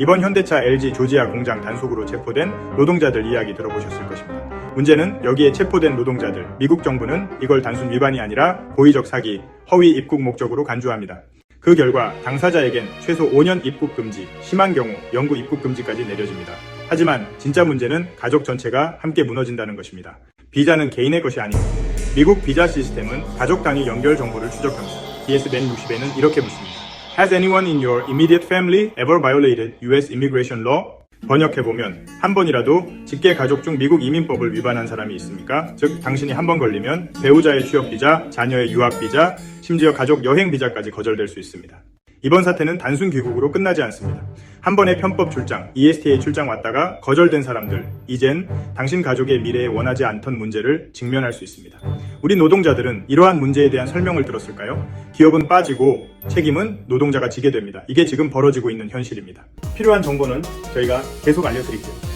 이번 현대차 LG 조지아 공장 단속으로 체포된 노동자들 이야기 들어보셨을 것입니다. 문제는 여기에 체포된 노동자들, 미국 정부는 이걸 단순 위반이 아니라 고의적 사기, 허위 입국 목적으로 간주합니다. 그 결과 당사자에겐 최소 5년 입국 금지, 심한 경우 영구 입국 금지까지 내려집니다. 하지만 진짜 문제는 가족 전체가 함께 무너진다는 것입니다. 비자는 개인의 것이 아니고 미국 비자 시스템은 가족 단위 연결 정보를 추적합니다. DS 160에는 이렇게 묻습니다. Has anyone in your immediate family ever violated US immigration law? 번역해보면 한 번이라도 직계 가족 중 미국 이민법을 위반한 사람이 있습니까? 즉 당신이 한 번 걸리면 배우자의 취업 비자, 자녀의 유학 비자, 심지어 가족 여행 비자까지 거절될 수 있습니다. 이번 사태는 단순 귀국으로 끝나지 않습니다. 한 번의 편법 출장, ESTA 출장 왔다가 거절된 사람들, 이젠 당신 가족의 미래에 원하지 않던 문제를 직면할 수 있습니다. 우리 노동자들은 이러한 문제에 대한 설명을 들었을까요? 기업은 빠지고 책임은 노동자가 지게 됩니다. 이게 지금 벌어지고 있는 현실입니다. 필요한 정보는 저희가 계속 알려드릴게요.